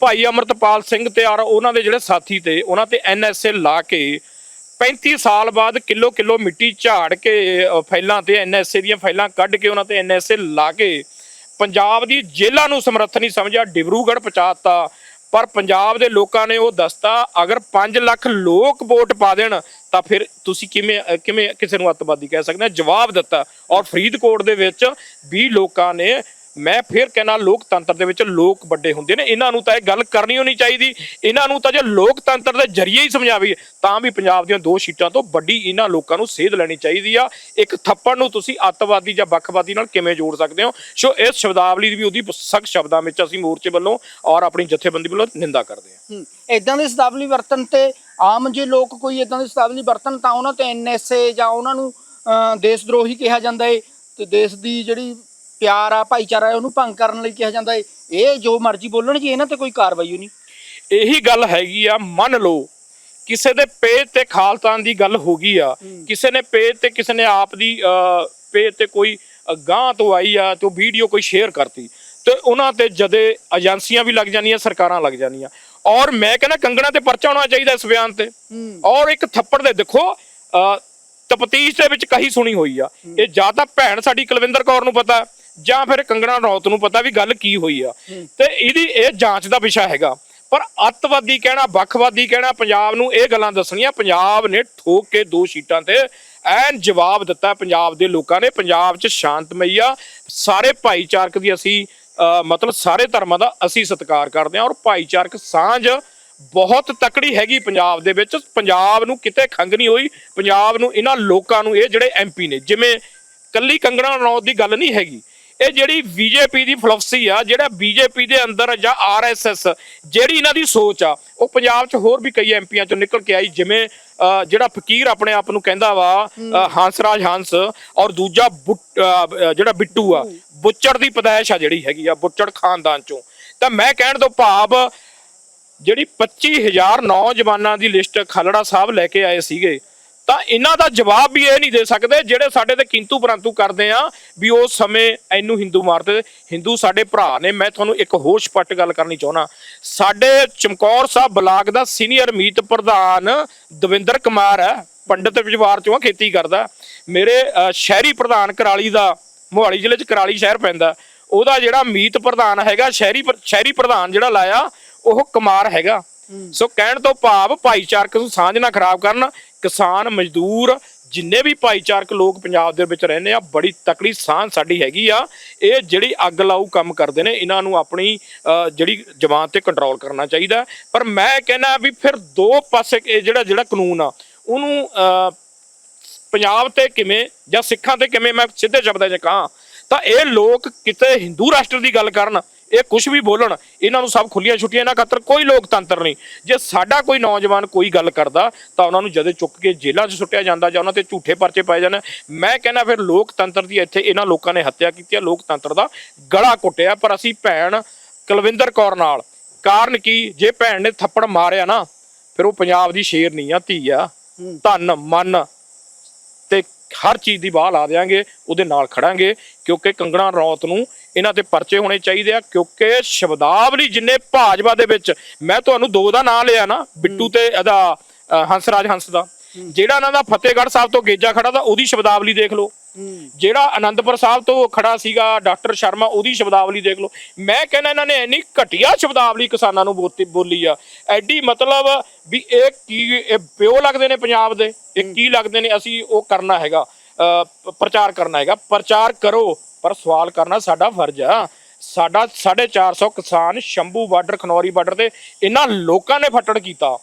ਭਾਈ ਅਮਰਤਪਾਲ ਸਿੰਘ ਤੇ ਔਰ ਉਹਨਾਂ ਦੇ ਜਿਹੜੇ ਸਾਥੀ ਤੇ ਉਹਨਾਂ ਤੇ ਐਨਐਸਏ ਲਾ ਕੇ 35 ਸਾਲ ਬਾਅਦ ਕਿਲੋ ਕਿਲੋ ਮਿੱਟੀ ਝਾੜ ਕੇ ਫਾਈਲਾਂ ਤੇ ਐਨਐਸਏ ਦੀਆਂ ਫਾਈਲਾਂ ਕੱਢ ਕੇ ਉਹਨਾਂ ਤੇ ਐਨਐਸਏ ਲਾ ਕੇ ਪੰਜਾਬ ਦੀ ਜੇਲ੍ਹਾਂ ਨੂੰ ਸਮਰੱਥ ਨਹੀਂ ਸਮਝਿਆ ਡਿਬਰੂਗੜ੍ਹ ਪਹੁੰਚਾਤਾ ਪਰ ਪੰਜਾਬ ਦੇ ਲੋਕਾਂ ਨੇ ਉਹ ਦੱਸਤਾ, ਅਗਰ 5 ਲੱਖ ਲੋਕ ਵੋਟ ਪਾ ਦੇਣ, ਤਾਂ ਫਿਰ ਤੁਸੀਂ ਕਿਵੇਂ ਕਿਵੇਂ ਕਿਸੇ ਨੂੰ ਅੱਤਵਾਦੀ ਕਹਿ ਸਕਦੇ ਆ? ਜਵਾਬ ਦਿੱਤਾ। ਔਰ ਫਰੀਦਕੋਟ ਦੇ ਵਿੱਚ ਵੀ ਲੋਕਾਂ ਨੇ ਮੈਂ ਫਿਰ ਕਹਿਣਾ ਲੋਕਤੰਤਰ ਦੇ ਵਿੱਚ ਲੋਕ ਵੱਡੇ ਹੁੰਦੇ ਨੇ, ਇਹਨਾਂ ਨੂੰ ਤਾਂ ਇਹ ਗੱਲ ਕਰਨੀ ਹੋਣੀ ਚਾਹੀਦੀ। ਇਹਨਾਂ ਨੂੰ ਤਾਂ ਜੇ ਲੋਕਤੰਤਰ ਦੇ ਜ਼ਰੀਏ ਹੀ ਸਮਝਾਵੇ, ਤਾਂ ਵੀ ਪੰਜਾਬ ਦੀਆਂ ਦੋ ਸੀਟਾਂ ਤੋਂ ਵੱਡੀ ਇਹਨਾਂ ਲੋਕਾਂ ਨੂੰ ਸੇਧ ਲੈਣੀ ਚਾਹੀਦੀ ਆ। ਇੱਕ ਥੱਪੜ ਨੂੰ ਤੁਸੀਂ ਅੱਤਵਾਦੀ ਜਾਂ ਵੱਖਵਾਦੀ ਨਾਲ ਕਿਵੇਂ ਜੋੜ ਸਕਦੇ ਹੋ? ਸੋ ਇਸ ਸ਼ਬਦਾਵਲੀ ਦੀ ਵੀ ਉਹਦੀ ਸਖਤ ਸ਼ਬਦਾਂ ਵਿੱਚ ਅਸੀਂ ਮੋਰਚੇ ਵੱਲੋਂ ਔਰ ਆਪਣੀ ਜਥੇਬੰਦੀ ਵੱਲੋਂ ਨਿੰਦਾ ਕਰਦੇ ਹਾਂ। ਹੂੰ ਇਦਾਂ ਦੇ ਸ਼ਬਦਾਵਲੀ ਵਰਤਨ ਤੇ ਆਮ ਜੇ ਲੋਕ ਕੋਈ ਇਦਾਂ ਦੀ ਸ਼ਬਦਾਵਲੀ ਵਰਤਨ ਤਾਂ ਉਹਨਾਂ ਤੇ ਐਨਐਸਏ ਜਾਂ ਉਹਨਾਂ ਨੂੰ ਦੇਸ਼ ਦਰੋਹੀ ਕਿਹਾ ਜਾਂਦਾ ਏ। ਤੇ ਦੇਸ਼ ਦੀ ਜਿਹੜੀ ਪਿਆਰ ਆ ਭਾਈਚਾਰਾ ਹੈ ਉਹਨੂੰ ਭੰਗ ਕਰਨ ਲਈ ਕਿਹਾ ਜਾਂਦਾ ਏ। ਇਹ ਜੋ ਮਰਜ਼ੀ ਬੋਲਣ ਜੀ ਇਹਨਾਂ ਤੇ ਕੋਈ ਕਾਰਵਾਈ ਹੋਣੀ ਇਹੀ ਗੱਲ ਹੈਗੀ ਆ ਮੰਨ ਲਓ ਕਿਸੇ ਦੇ ਪੇਜ ਤੇ ਖਾਲਸਾਨ ਦੀ ਗੱਲ ਹੋ ਗਈ ਆ ਕਿਸੇ ਨੇ ਪੇਜ ਤੇ ਕਿਸੇ ਨੇ ਆਪ ਦੀ ਪੇਜ ਤੇ ਕੋਈ ਗਾਂ ਤੋਂ ਆਈ ਆ ਤੇ ਉਹ ਵੀਡੀਓ ਕੋਈ ਸ਼ੇਅਰ ਕਰਤੀ ਤੇ ਉਹਨਾਂ ਤੇ ਜਦੇ ਏਜੰਸੀਆਂ ਵੀ ਲੱਗ ਜਾਂਦੀਆਂ ਸਰਕਾਰਾਂ ਲੱਗ ਜਾਂਦੀਆਂ। ਔਰ ਮੈਂ ਕਹਿੰਦਾ ਕੰਗਣਾ ਤੇ ਪਰਚਾ ਹੋਣਾ ਚਾਹੀਦਾ ਇਸ ਬਿਆਨ ਤੇ। ਔਰ ਇੱਕ ਥੱਪੜ ਦੇ ਦੇਖੋ ਤਪਤੀਸ਼ ਦੇ ਵਿੱਚ ਕਹੀ ਸੁਣੀ ਹੋਈ ਆ। ਇਹ ਜਾਂ ਤਾਂ ਭੈਣ ਸਾਡੀ ਕੁਲਵਿੰਦਰ ਕੌਰ ਨੂੰ ਪਤਾ ਜਾਂ ਫਿਰ ਕੰਗਣਾ ਰੌਤ ਨੂੰ ਪਤਾ ਵੀ ਗੱਲ ਕੀ ਹੋਈ ਆ। ਤੇ ਇਹਦੀ ਇਹ ਜਾਂਚ ਦਾ ਵਿਸ਼ਾ ਹੈਗਾ। ਪਰ ਅੱਤਵਾਦੀ ਕਹਿਣਾ ਵੱਖਵਾਦੀ ਕਹਿਣਾ ਪੰਜਾਬ ਨੂੰ ਇਹ ਗੱਲਾਂ ਦੱਸਣੀਆਂ। ਪੰਜਾਬ ਨੇ ਠੋਕ ਕੇ ਦੋ ਸੀਟਾਂ ਤੇ ਐਨ ਜਵਾਬ ਦਿੱਤਾ ਪੰਜਾਬ ਦੇ ਲੋਕਾਂ ਨੇ। ਪੰਜਾਬ 'ਚ ਸ਼ਾਂਤਮਈ ਆ। ਸਾਰੇ ਭਾਈਚਾਰਕ ਦੀ ਅਸੀਂ ਮਤਲਬ ਸਾਰੇ ਧਰਮਾਂ ਦਾ ਅਸੀਂ ਸਤਿਕਾਰ ਕਰਦੇ ਹਾਂ। ਔਰ ਭਾਈਚਾਰਕ ਸਾਂਝ ਬਹੁਤ ਤਕੜੀ ਹੈਗੀ ਪੰਜਾਬ ਦੇ ਵਿੱਚ। ਪੰਜਾਬ ਨੂੰ ਕਿਤੇ ਖੰਗ ਨਹੀਂ ਹੋਈ। ਪੰਜਾਬ ਨੂੰ ਇਹਨਾਂ ਲੋਕਾਂ ਨੂੰ ਇਹ ਜਿਹੜੇ ਐਮਪੀ ਨੇ ਜਿਵੇਂ ਕੱਲੀ ਕੰਗਣਾ ਰਣੌਤ ਦੀ ਗੱਲ ਨਹੀਂ ਹੈਗੀ। ਇਹ ਜਿਹੜੀ ਬੀਜੇਪੀ ਦੀ ਫਿਲਾਸਫੀ ਆ ਜਿਹੜਾ ਬੀਜੇਪੀ ਦੇ ਅੰਦਰ ਜਾਂ ਆਰਐਸਐਸ ਜਿਹੜੀ ਇਹਨਾਂ ਦੀ ਸੋਚ ਆ ਉਹ ਪੰਜਾਬ 'ਚ ਹੋਰ ਵੀ ਕਈ ਐਮਪੀਆਂ 'ਚੋਂ ਨਿਕਲ ਕੇ ਆਈ ਜਿਵੇਂ ਜਿਹੜਾ ਫਕੀਰ ਆਪਣੇ ਆਪ ਨੂੰ ਕਹਿੰਦਾ ਵਾ ਹੰਸਰਾਜ ਹੰਸ ਔਰ ਦੂਜਾ ਜਿਹੜਾ ਬਿੱਟੂ ਆ ਬੁੱਚੜ ਦੀ ਪਦਾਇਸ਼ ਆ ਜਿਹੜੀ ਹੈਗੀ ਆ ਬੁੱਚੜ ਖਾਨਦਾਨ 'ਚੋਂ। ਤਾਂ ਮੈਂ ਕਹਿਣ ਤੋਂ ਭਾਵ ਜਿਹੜੀ 25000 ਨੌਜਵਾਨਾਂ ਦੀ ਲਿਸਟ ਖਲੜਾ ਸਾਹਿਬ ਲੈ ਕੇ ਆਏ ਸੀਗੇ ਤਾਂ ਇਹਨਾਂ ਦਾ ਜਵਾਬ ਵੀ ਇਹ ਨਹੀਂ ਦੇ ਸਕਦੇ ਜਿਹੜੇ ਸਾਡੇ ਤੇ ਕਿੰਤੂ ਪਰੰਤੂ ਕਰਦੇ ਆ ਵੀ ਉਸ ਸਮੇਂ ਇਹਨੂੰ ਹਿੰਦੂ ਮਾਰਦੇ ਹਿੰਦੂ ਸਾਡੇ ਭਰਾ ਨੇ ਮੈਂ ਤੁਹਾਨੂੰ ਇੱਕ ਹੋਰ ਸਪੱਟ ਗੱਲ ਕਰਨੀ ਚਾਹੁੰਦਾ। ਸਾਡੇ ਚਮਕੌਰ ਸਾਹਿਬ ਬਲਾਕ ਦਾ ਸੀਨੀਅਰ ਮੀਤ ਪ੍ਰਧਾਨ ਦਵਿੰਦਰ ਕੁਮਾਰ ਹੈ ਪੰਡਿਤ ਵਿਜਵਾਰ ਚੋਂ ਖੇਤੀ ਕਰਦਾ। ਮੇਰੇ ਸ਼ਹਿਰੀ ਪ੍ਰਧਾਨ ਕਰਾਲੀ ਦਾ ਮੋਹਾਲੀ ਜ਼ਿਲ੍ਹੇ ਚ ਕਰਾਲੀ ਸ਼ਹਿਰ ਪੈਂਦਾ। ਉਹਦਾ ਜਿਹੜਾ ਮੀਤ ਪ੍ਰਧਾਨ ਹੈਗਾ ਸ਼ਹਿਰੀ ਸ਼ਹਿਰੀ ਪ੍ਰਧਾਨ ਜਿਹੜਾ ਲਾਇਆ ਉਹ ਕੁਮਾਰ ਹੈਗਾ। ਸੋ ਕਹਿਣ ਤੋਂ ਭਾਵ ਭਾਈਚਾਰਕ ਨੂੰ ਸਾਂਝ ਨਾ ਖਰਾਬ ਕਰਨ ਕਿਸਾਨ ਮਜ਼ਦੂਰ ਜਿੰਨੇ ਵੀ ਭਾਈਚਾਰਕ ਲੋਕ ਪੰਜਾਬ ਦੇ ਵਿੱਚ ਰਹਿੰਦੇ ਆ ਬੜੀ ਤਕੜੀ ਸਾਂਝ ਸਾਡੀ ਹੈਗੀ ਆ। ਇਹ ਜਿਹੜੀ ਅੱਗ ਲਾਊ ਕੰਮ ਕਰਦੇ ਨੇ ਇਹਨਾਂ ਨੂੰ ਆਪਣੀ ਅਹ, ਜਿਹੜੀ ਜ਼ਬਾਨ ਤੇ ਕੰਟਰੋਲ ਕਰਨਾ ਚਾਹੀਦਾ ਪਰ ਮੈਂ ਕਹਿੰਦਾ ਵੀ ਫਿਰ ਦੋ ਪਾਸੇ ਇਹ ਜਿਹੜਾ ਜਿਹੜਾ ਕਾਨੂੰਨ ਆ ਉਹਨੂੰ ਅਹ, ਪੰਜਾਬ ਤੇ ਕਿਵੇਂ ਜਾਂ ਸਿੱਖਾਂ ਤੇ ਕਿਵੇਂ ਮੈਂ ਸਿੱਧੇ ਸ਼ਬਦਾਂ 'ਚ ਕਹਾਂ ਤਾਂ ਇਹ ਲੋਕ ਕਿਤੇ ਹਿੰਦੂ ਰਾਸ਼ਟਰ ਦੀ ਗੱਲ ਕਰਨ ਇਹ ਕੁਝ ਵੀ ਬੋਲਣ ਇਹਨਾਂ ਨੂੰ ਸਭ ਖੁੱਲੀਆਂ ਛੁੱਟੀਆਂ ਇਹਨਾਂ ਖਾਤਰ ਕੋਈ ਲੋਕਤੰਤਰ ਨਹੀਂ। ਜੇ ਸਾਡਾ ਕੋਈ ਨੌਜਵਾਨ ਕੋਈ ਗੱਲ ਕਰਦਾ ਤਾਂ ਉਹਨਾਂ ਨੂੰ ਜਦੇ ਚੁੱਕ ਕੇ ਜੇਲ੍ਹਾਂ 'ਚ ਸੁੱਟਿਆ ਜਾਂਦਾ ਜਾਂ ਉਹਨਾਂ ਤੇ ਝੂਠੇ ਪਰਚੇ ਪਾਏ ਜਾਂਦੇ ਮੈਂ ਕਹਿੰਦਾ ਫਿਰ ਲੋਕਤੰਤਰ ਦੀ ਇੱਥੇ ਇਹਨਾਂ ਲੋਕਾਂ ਨੇ ਹੱਤਿਆ ਕੀਤੀ ਹੈ ਲੋਕਤੰਤਰ ਦਾ ਗਲਾ ਕੁੱਟਿਆ ਪਰ ਅਸੀਂ ਭੈਣ ਕੁਲਵਿੰਦਰ ਕੌਰ ਨਾਲ ਕਾਰਨ ਕੀ? ਜੇ ਭੈਣ ਨੇ ਥੱਪੜ ਮਾਰਿਆ ਨਾ ਫਿਰ ਉਹ ਪੰਜਾਬ ਦੀ ਸ਼ੇਰ ਨਹੀਂ ਆ ਧੀ ਆ ਧਨ ਮਨ ਹਰ ਚੀਜ਼ ਦੀ ਬਾਹ ਲਾ ਦੇਾਂਗੇ ਉਹਦੇ ਨਾਲ ਖੜਾਂਗੇ ਕਿਉਂਕਿ ਕੰਗਣਾ ਰੌਤ ਨੂੰ ਇਹਨਾਂ ਤੇ ਪਰਚੇ ਹੋਣੇ ਚਾਹੀਦੇ ਆ ਕਿਉਂਕਿ ਸ਼ਬਦਾਵਲੀ ਜਿੰਨੇ ਭਾਜਪਾ ਦੇ ਵਿੱਚ ਮੈਂ ਤੁਹਾਨੂੰ ਦੋ ਦਾ ਨਾਂ ਲਿਆ ਨਾ ਬਿੱਟੂ ਤੇ ਇਹਦਾ ਹੰਸਰਾਜ ਹੰਸ ਦਾ ਜਿਹੜਾ ਇਹਨਾਂ ਦਾ ਫਤਿਹਗੜ੍ਹ ਸਾਹਿਬ ਤੋਂ ਗੇਜਾ ਖੜਾ ਤਾਂ ਉਹਦੀ ਸ਼ਬਦਾਵਲੀ ਦੇਖ ਲਓ। ਜਿਹੜਾ ਆਨੰਦਪੁਰ ਸਾਹਿਬ ਤੋਂ ਖੜਾ ਸੀਗਾ ਡਾਕਟਰ ਸ਼ਰਮਾ ਉਹਦੀ ਸ਼ਬਦਾਵਲੀ ਦੇਖ ਲਓ। ਮੈਂ ਕਹਿੰਦਾ ਇਹਨਾਂ ਨੇ ਇੰਨੀ ਘਟੀਆ ਸ਼ਬਦਾਵਲੀ ਕਿਸਾਨਾਂ ਨੂੰ ਬੋਲੀ ਆ। ਐਡੀ ਮਤਲਬ ਵੀ ਇਹ ਕੀ ਇਹ ਪਿਓ ਲੱਗਦੇ ਨੇ ਪੰਜਾਬ ਦੇ ਇਹ ਕੀ ਲੱਗਦੇ ਨੇ ਅਸੀਂ ਉਹ ਕਰਨਾ ਹੈਗਾ। ਅ, ਪ੍ਰਚਾਰ ਕਰਨਾ ਹੈਗਾ। ਪ੍ਰਚਾਰ ਕਰੋ ਪਰ ਸਵਾਲ ਕਰਨਾ ਸਾਡਾ ਫਰਜ਼ ਆ। ਸਾਡਾ 450 ਕਿਸਾਨ ਸ਼ੰਭੂ ਬਾਰਡਰ ਖਨੌਰੀ ਬਾਰਡਰ ਤੇ ਇਹਨਾਂ ਲੋਕਾਂ ਨੇ ਫੱਟੜ ਕੀਤਾ।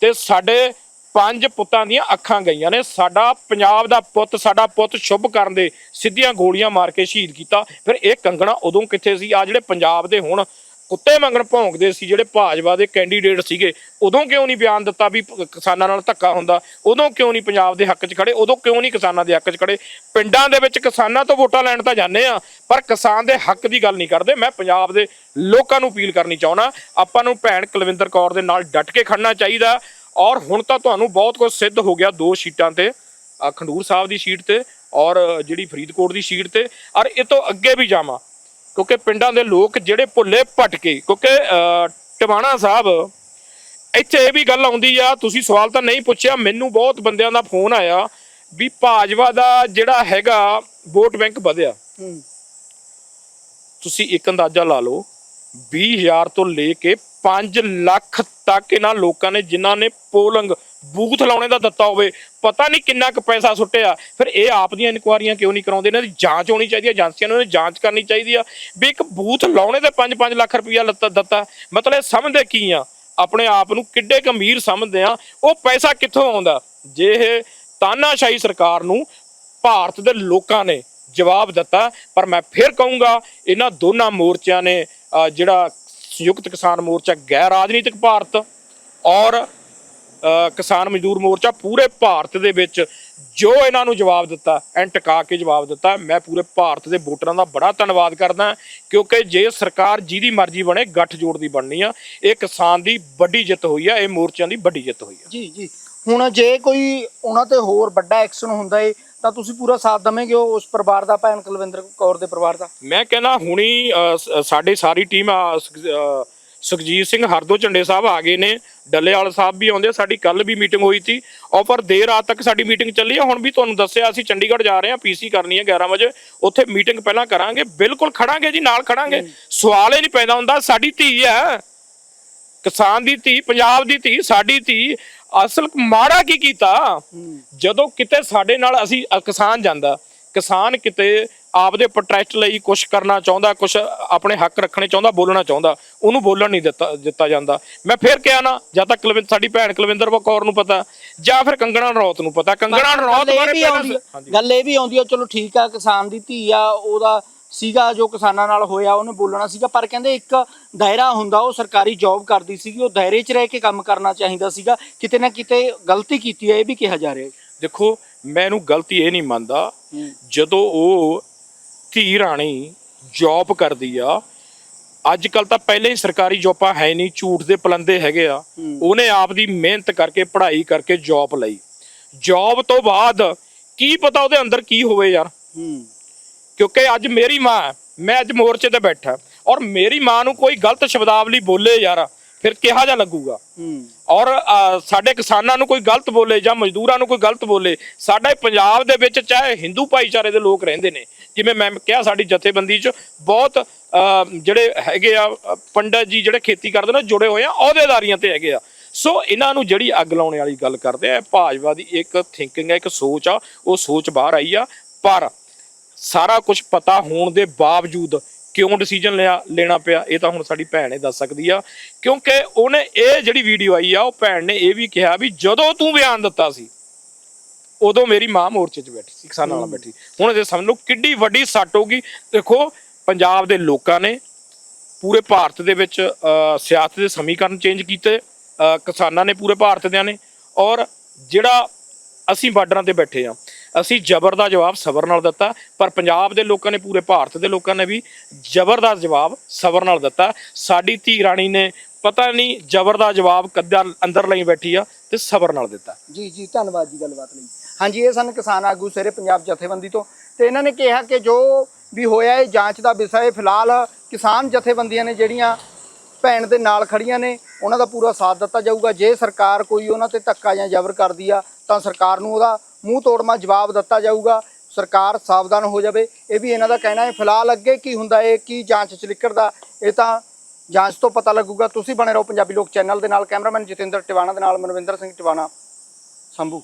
ਤੇ ਸਾਡੇ ਪੰਜ ਪੁੱਤਾਂ ਦੀਆਂ ਅੱਖਾਂ ਗਈਆਂ ਨੇ। ਸਾਡਾ ਪੰਜਾਬ ਦਾ ਪੁੱਤ, ਸਾਡਾ ਪੁੱਤ ਸ਼ੁਭ ਕਰਨ ਦੇ ਸਿੱਧੀਆਂ ਗੋਲੀਆਂ ਮਾਰ ਕੇ ਸ਼ਹੀਦ ਕੀਤਾ। ਫਿਰ ਇਹ ਕੰਗਣਾ ਉਦੋਂ ਕਿੱਥੇ ਸੀ? ਆ ਜਿਹੜੇ ਪੰਜਾਬ ਦੇ ਹੁਣ ਕੁੱਤੇ ਮੰਗਣ ਭੌਂਕਦੇ ਸੀ, ਜਿਹੜੇ ਭਾਜਪਾ ਦੇ ਕੈਂਡੀਡੇਟ ਸੀਗੇ, ਉਦੋਂ ਕਿਉਂ ਨਹੀਂ ਬਿਆਨ ਦਿੱਤਾ ਵੀ ਕਿਸਾਨਾਂ ਨਾਲ ਧੱਕਾ ਹੁੰਦਾ? ਉਦੋਂ ਕਿਉਂ ਨਹੀਂ ਪੰਜਾਬ ਦੇ ਹੱਕ 'ਚ ਖੜੇ? ਉਦੋਂ ਕਿਉਂ ਨਹੀਂ ਕਿਸਾਨਾਂ ਦੇ ਹੱਕ 'ਚ ਖੜੇ? ਪਿੰਡਾਂ ਦੇ ਵਿੱਚ ਕਿਸਾਨਾਂ ਤੋਂ ਵੋਟਾਂ ਲੈਣ ਤਾਂ ਜਾਂਦੇ ਆ, ਪਰ ਕਿਸਾਨ ਦੇ ਹੱਕ ਦੀ ਗੱਲ ਨਹੀਂ ਕਰਦੇ। ਮੈਂ ਪੰਜਾਬ ਦੇ ਲੋਕਾਂ ਨੂੰ ਅਪੀਲ ਕਰਨੀ ਚਾਹੁੰਦਾ, ਆਪਾਂ ਨੂੰ ਭੈਣ ਕੁਲਵਿੰਦਰ ਕੌਰ ਦੇ ਨਾਲ ਡਟ ਕੇ ਖੜਨਾ ਚਾਹੀਦਾ। ਔਰ ਹੁਣ ਤਾਂ ਤੁਹਾਨੂੰ ਬਹੁਤ ਕੁਝ ਸਿੱਧ ਹੋ ਗਿਆ ਦੋ ਸੀਟਾਂ ਤੇ ਖੰਡੂਰ ਸਾਹਿਬ ਦੀ ਸੀਟ ਤੇ ਔਰ ਜਿਹੜੀ ਫਰੀਦਕੋਟ ਦੀ ਸੀਟ ਤੇ। ਔਰ ਇਹ ਤੋਂ ਅੱਗੇ ਵੀ ਜਾਵਾਂ ਕਿਉਂਕਿ ਪਿੰਡਾਂ ਦੇ ਲੋਕ ਜਿਹੜੇ ਭੁੱਲੇ ਭਟਕੇ ਕਿਉਂਕਿ ਟਿਵਾਣਾ ਸਾਹਿਬ ਇੱਥੇ ਇਹ ਵੀ ਗੱਲ ਆਉਂਦੀ ਆ ਤੁਸੀਂ ਸਵਾਲ ਤਾਂ ਨਹੀਂ ਪੁੱਛਿਆ ਮੈਨੂੰ ਬਹੁਤ ਬੰਦਿਆਂ ਦਾ ਫੋਨ ਆਇਆ ਵੀ ਭਾਜਪਾ ਦਾ ਜਿਹੜਾ ਹੈਗਾ ਵੋਟ ਬੈਂਕ ਵਧਿਆ। ਤੁਸੀਂ ਇੱਕ ਅੰਦਾਜ਼ਾ ਲਾ ਲਓ 20000 ਤੋਂ ਲੈ ਕੇ 5 ਲੱਖ ਤੱਕ ਇਹਨਾਂ ਲੋਕਾਂ ਨੇ ਜਿਨ੍ਹਾਂ ਨੇ ਪੋਲਿੰਗ ਬੂਥ ਲਾਉਣੇ ਦਾ ਦਿੱਤਾ ਹੋਵੇ, ਪਤਾ ਨਹੀਂ ਕਿੰਨਾ ਕੁ ਪੈਸਾ ਸੁੱਟਿਆ। ਫਿਰ ਇਹ ਆਪ ਦੀਆਂ ਇਨਕੁਆਰੀਆਂ ਕਿਉਂ ਨਹੀਂ ਕਰਾਉਂਦੇ? ਇਹਨਾਂ ਦੀ ਜਾਂਚ ਹੋਣੀ ਚਾਹੀਦੀ ਹੈ ਏਜੰਸੀਆਂ ਨੂੰ ਇਹਦੀ ਜਾਂਚ ਕਰਨੀ ਚਾਹੀਦੀ ਆ। ਵੀ ਇੱਕ ਬੂਥ ਲਾਉਣੇ ਤੇ 5-5 ਲੱਖ ਰੁਪਇਆ ਦਿੱਤਾ। ਮਤਲਬ ਇਹ ਸਮਝਦੇ ਕੀ ਆ? ਆਪਣੇ ਆਪ ਨੂੰ ਕਿੱਡੇ ਗੰਭੀਰ ਸਮਝਦੇ ਆ। ਉਹ ਪੈਸਾ ਕਿੱਥੋਂ ਆਉਂਦਾ? ਜੇ ਇਹ ਤਾਨਾਸ਼ਾਹੀ ਸਰਕਾਰ ਨੂੰ ਭਾਰਤ ਦੇ ਲੋਕਾਂ ਨੇ ਜਵਾਬ ਦਿੱਤਾ, ਪਰ ਮੈਂ ਫਿਰ ਕਹੂੰਗਾ, ਇਹਨਾਂ ਦੋਨਾਂ ਮੋਰਚਿਆਂ ਨੇ ਜਿਹੜਾ ਸੰਯੁਕਤ ਕਿਸਾਨ ਮੋਰਚਾ, ਗੈਰ ਰਾਜਨੀਤਿਕ ਭਾਰਤ ਔਰ ਕਿਸਾਨ ਮਜ਼ਦੂਰ ਮੋਰਚਾ ਪੂਰੇ ਭਾਰਤ ਦੇ ਵਿੱਚ ਜੋ ਇਹਨਾਂ ਨੂੰ ਜਵਾਬ ਦਿੱਤਾ ਐਂ ਟਿਕਾ ਕੇ ਜਵਾਬ ਦਿੱਤਾ, ਮੈਂ ਪੂਰੇ ਭਾਰਤ ਦੇ ਵੋਟਰਾਂ ਦਾ ਬੜਾ ਧੰਨਵਾਦ ਕਰਦਾ ਕਿਉਂਕਿ ਜੇ ਸਰਕਾਰ ਜਿਹਦੀ ਮਰਜ਼ੀ ਬਣੇ, ਗੱਠ ਜੋੜ ਦੀ ਬਣਨੀ ਆ, ਇਹ ਕਿਸਾਨ ਦੀ ਵੱਡੀ ਜਿੱਤ ਹੋਈ ਆ, ਇਹ ਮੋਰਚਿਆਂ ਦੀ ਵੱਡੀ ਜਿੱਤ ਹੋਈ ਆ। ਜੀ ਜੀ। ਹੁਣ ਜੇ ਕੋਈ ਉਹਨਾਂ ਤੇ ਹੋਰ ਵੱਡਾ ਐਕਸ਼ਨ ਹੁੰਦਾ ਏ ਤਾਂ ਤੁਸੀਂ ਪੂਰਾ ਸਾਥ ਦਵੋਗੇ ਉਸ ਪਰਿਵਾਰ ਦਾ ਭੈਣ ਕੁਲਵਿੰਦਰ ਕੌਰ ਦੇ ਪਰਿਵਾਰ ਦਾ? ਮੈਂ ਕਹਿੰਦਾ ਹੁਣੀ ਸਾਡੇ ਸਾਰੀ ਟੀਮ ਸੁਖਜੀਤ ਸਿੰਘ ਹਰਦੋ ਝੰਡੇ ਸਾਹਿਬ ਆ ਗਏ ਨੇ। ਡੱਲੇਵਾਲ ਸਾਹਿਬ ਵੀ ਆਉਂਦੇ ਸਾਡੀ ਕੱਲ ਵੀ ਮੀਟਿੰਗ ਹੋਈ ਸੀ। ਔਰ ਪਰ ਦੇਰ ਰਾਤ ਤੱਕ ਸਾਡੀ ਮੀਟਿੰਗ ਚੱਲੀ ਆ। ਹੁਣ ਵੀ ਤੁਹਾਨੂੰ ਦੱਸਿਆ ਅਸੀਂ ਚੰਡੀਗੜ੍ਹ ਜਾ ਰਹੇ ਹਾਂ ਪੀਸੀ ਕਰਨੀ ਹੈ 11 ਵਜੇ। ਉੱਥੇ ਮੀਟਿੰਗ ਪਹਿਲਾਂ ਕਰਾਂਗੇ ਬਿਲਕੁਲ ਖੜਾਂਗੇ ਜੀ ਨਾਲ ਖੜਾਂਗੇ। ਸਵਾਲ ਹੀ ਨਹੀਂ ਪੈਦਾ ਹੁੰਦਾ ਸਾਡੀ ਧੀ ਹੈ। ਕਿਸਾਨ ਦੀ ਧੀ ਪੰਜਾਬ ਦੀ ਧੀ ਸਾਡੀ ਧੀ। ਅਸਲ ਮਾੜਾ ਕੀ ਕੀਤਾ? ਜਦੋਂ ਕਿਤੇ ਸਾਡੇ ਨਾਲ ਅਸੀਂ ਅ, ਕਿਸਾਨ ਜਾਂਦਾ ਕਿਸਾਨ ਕਿਤੇ ਆਪਦੇ ਪ੍ਰੋਟੈਸਟ ਲਈ ਕੁਝ ਕਰਨਾ ਚਾਹੁੰਦਾ ਕੁਝ ਆਪਣੇ ਹੱਕ ਰੱਖਣੇ ਚਾਹੁੰਦਾ ਬੋਲਣਾ ਚਾਹੁੰਦਾ ਉਹਨੂੰ ਬੋਲਣ ਨਹੀਂ ਦਿੱਤਾ ਦਿੱਤਾ ਜਾਂਦਾ। ਮੈਂ ਫਿਰ ਕਿਹਾ ਨਾ ਜਾਂ ਤਾਂ ਕੁਲਵਿੰਦਰ ਸਾਡੀ ਭੈਣ ਕੁਲਵਿੰਦਰ ਕੌਰ ਨੂੰ ਪਤਾ ਜਾਂ ਫਿਰ ਕੰਗਣਾ ਰੌਤ ਨੂੰ ਪਤਾ। ਕੰਗਣਾ ਗੱਲ ਇਹ ਬਾਰੇ ਵੀ ਪਹਿਲਾਂ ਆਉਂਦੀ ਆ- ਹਾਂਜੀ ਗੱਲ ਇਹ ਵੀ ਆਉਂਦੀ ਆ ਚਲੋ ਠੀਕ ਆ ਕਿਸਾਨ ਦੀ ਧੀ ਆ ਉਹਦਾ ਸੀਗਾ ਜੋ ਕਿਸਾਨਾਂ ਨਾਲ ਹੋਇਆ ਉਹਨੇ ਬੋਲਣਾ ਸੀਗਾ ਪਰ ਕਹਿੰਦੇ ਇੱਕ ਦਾਇਰਾ ਹੁੰਦਾ ਉਹ ਸਰਕਾਰੀ ਜੌਬ ਕਰਦੀ ਸੀਗੀ ਉਹ ਦਾਇਰੇ 'ਚ ਰਹਿ ਕੇ ਕੰਮ ਕਰਨਾ ਚਾਹੀਦਾ ਸੀਗਾ ਕਿਤੇ ਨਾ ਕਿਤੇ ਗਲਤੀ ਕੀਤੀ ਹੈ ਇਹ ਵੀ ਕਿਹਾ ਜਾ ਰਿਹਾ ਦੇਖੋ ਮੈਂ ਇਹਨੂੰ ਗਲਤੀ ਇਹ ਨਹੀਂ ਮੰਨਦਾ ਜਦੋਂ ਉਹ ਧੀ ਰਾਣੀ ਜੌਬ ਕਰਦੀ ਆ ਅੱਜ ਕੱਲ ਤਾਂ ਪਹਿਲੇ ਹੀ ਸਰਕਾਰੀ ਜੌਬਾਂ ਹੈ ਨਹੀਂ ਝੂਠ ਦੇ ਪਲੰਦੇ ਹੈਗੇ ਆ। ਉਹਨੇ ਆਪ ਦੀ ਮਿਹਨਤ ਕਰਕੇ ਪੜ੍ਹਾਈ ਕਰਕੇ ਜੌਬ ਲਈ। ਜੌਬ ਤੋਂ ਬਾਅਦ ਕੀ ਪਤਾ ਉਹਦੇ ਅੰਦਰ ਕੀ ਹੋਵੇ ਯਾਰ। ਕਿਉਂਕਿ ਅੱਜ ਮੇਰੀ ਮਾਂ ਮੈਂ ਅੱਜ ਮੋਰਚੇ ਤੇ ਬੈਠਾ। ਔਰ ਮੇਰੀ ਮਾਂ ਨੂੰ ਕੋਈ ਗਲਤ ਸ਼ਬਦਾਵਲੀ ਬੋਲੇ ਯਾਰ ਫਿਰ ਕਿਹਾ ਜਾ ਲੱਗੂਗਾ? ਹੂੰ। ਔਰ ਸਾਡੇ ਕਿਸਾਨਾਂ ਨੂੰ ਕੋਈ ਗਲਤ ਬੋਲੇ ਜਾਂ ਮਜ਼ਦੂਰਾਂ ਨੂੰ ਕੋਈ ਗਲਤ ਬੋਲੇ ਸਾਡੇ ਪੰਜਾਬ ਦੇ ਵਿੱਚ ਚਾਹੇ ਹਿੰਦੂ ਭਾਈਚਾਰੇ ਦੇ ਲੋਕ ਰਹਿੰਦੇ ਨੇ ਜਿਵੇਂ ਮੈਂ ਕਿਹਾ ਸਾਡੀ ਜਥੇਬੰਦੀ 'ਚ ਬਹੁਤ ਜਿਹੜੇ ਹੈਗੇ ਆ ਪੰਡਤ ਜੀ ਜਿਹੜੇ ਖੇਤੀ ਕਰਦੇ ਨੇ ਜੁੜੇ ਹੋਏ ਆ ਅਹੁਦੇਦਾਰੀਆਂ ਤੇ ਹੈਗੇ ਆ। ਸੋ ਇਹਨਾਂ ਨੂੰ ਜਿਹੜੀ ਅੱਗ ਲਾਉਣ ਵਾਲੀ ਗੱਲ ਕਰਦੇ ਆ ਭਾਜਪਾ ਦੀ ਇੱਕ ਥਿੰਕਿੰਗ ਹੈ ਇੱਕ ਸੋਚ ਆ ਉਹ ਸੋਚ ਬਾਹਰ ਆਈ ਆ ਪਰ ਸਾਰਾ ਕੁਝ ਪਤਾ ਹੋਣ ਦੇ ਬਾਵਜੂਦ ਕਿਉਂ ਡਿਸੀਜਨ ਲਿਆ ਲੈਣਾ ਪਿਆ ਇਹ ਤਾਂ ਹੁਣ ਸਾਡੀ ਭੈਣ ਹੀ ਦੱਸ ਸਕਦੀ ਆ। ਕਿਉਂਕਿ ਉਹਨੇ ਇਹ ਜਿਹੜੀ ਵੀਡੀਓ ਆਈ ਆ ਉਹ ਭੈਣ ਨੇ ਇਹ ਵੀ ਕਿਹਾ ਵੀ ਜਦੋਂ ਤੂੰ ਬਿਆਨ ਦਿੱਤਾ ਸੀ ਉਦੋਂ ਮੇਰੀ ਮਾਂ ਮੋਰਚੇ 'ਚ ਬੈਠੀ ਸੀ ਕਿਸਾਨਾਂ ਨਾਲ ਬੈਠੀ। ਹੁਣ ਇਹ ਸਮਝ ਲਓ ਕਿੱਡੀ ਵੱਡੀ ਸੱਟ ਹੋਗੀ ਦੇਖੋ ਪੰਜਾਬ ਦੇ ਲੋਕਾਂ ਨੇ ਪੂਰੇ ਭਾਰਤ ਦੇ ਵਿੱਚ ਸਿਆਸਤ ਦੇ ਸਮੀਕਰਨ ਚੇਂਜ ਕੀਤੇ ਕਿਸਾਨਾਂ ਨੇ ਪੂਰੇ ਭਾਰਤ ਦਿਆਂ ਨੇ। ਔਰ ਜਿਹੜਾ ਅਸੀਂ ਬਾਰਡਰਾਂ ਤੇ ਬੈਠੇ ਆ ਅਸੀਂ ਜ਼ਬਰ ਦਾ ਜਵਾਬ ਸਬਰ ਨਾਲ ਦਿੱਤਾ, ਪਰ ਪੰਜਾਬ ਦੇ ਲੋਕਾਂ ਨੇ ਪੂਰੇ ਭਾਰਤ ਦੇ ਲੋਕਾਂ ਨੇ ਵੀ ਜ਼ਬਰ ਦਾ ਜਵਾਬ ਸਬਰ ਨਾਲ ਦਿੱਤਾ। ਸਾਡੀ ਧੀ ਰਾਣੀ ਨੇ ਪਤਾ ਨਹੀਂ ਜ਼ਬਰ ਦਾ ਜਵਾਬ ਕੱਦਾਂ ਅੰਦਰ ਲਈ ਬੈਠੀ ਆ ਤੇ ਸਬਰ ਨਾਲ ਦਿੱਤਾ। ਜੀ ਜੀ, ਧੰਨਵਾਦ ਜੀ ਗੱਲਬਾਤ ਲਈ। ਹਾਂਜੀ, ਇਹ ਸਨ ਕਿਸਾਨ ਆਗੂ ਸਵੇਰੇ ਪੰਜਾਬ ਜਥੇਬੰਦੀ ਤੋਂ ਤੇ ਇਹਨਾਂ ਨੇ ਕਿਹਾ ਕਿ ਜੋ ਵੀ ਹੋਇਆ ਇਹ ਜਾਂਚ ਦਾ ਵਿਸ਼ਾ ਹੈ। ਫਿਲਹਾਲ ਕਿਸਾਨ ਜਥੇਬੰਦੀਆਂ ਨੇ ਜਿਹੜੀਆਂ ਭੈਣ ਦੇ ਨਾਲ ਖੜੀਆਂ ਨੇ, ਉਹਨਾਂ ਦਾ ਪੂਰਾ ਸਾਥ ਦਿੱਤਾ ਜਾਊਗਾ। ਜੇ ਸਰਕਾਰ ਕੋਈ ਉਹਨਾਂ ਤੇ ਧੱਕਾ ਜਾਂ ਜ਼ਬਰ ਕਰਦੀ ਆ, ਤਾਂ ਸਰਕਾਰ ਨੂੰ ਉਹਦਾ ਮੂੰਹ ਤੋੜਮਾ ਜਵਾਬ ਦਿੱਤਾ ਜਾਊਗਾ, ਸਰਕਾਰ ਸਾਵਧਾਨ ਹੋ ਜਾਵੇ। ਇਹ ਵੀ ਇਹਨਾਂ ਦਾ ਕਹਿਣਾ ਹੈ, ਫਿਲਹਾਲ ਅੱਗੇ ਕੀ ਹੁੰਦਾ ਹੈ ਕੀ ਜਾਂਚ ਚ ਨਿਕਲਦਾ, ਇਹ ਤਾਂ ਜਾਂਚ ਤੋਂ ਪਤਾ ਲੱਗੂਗਾ। ਤੁਸੀਂ ਬਣੇ ਰਹੋ ਪੰਜਾਬੀ ਲੋਕ ਚੈਨਲ ਦੇ ਨਾਲ, ਕੈਮਰਾਮੈਨ ਜਤਿੰਦਰ ਟਿਵਾਣਾ ਦੇ ਨਾਲ, ਮਨਵਿੰਦਰ ਸਿੰਘ ਟਿਵਾਣਾ, ਸੰਭੂ।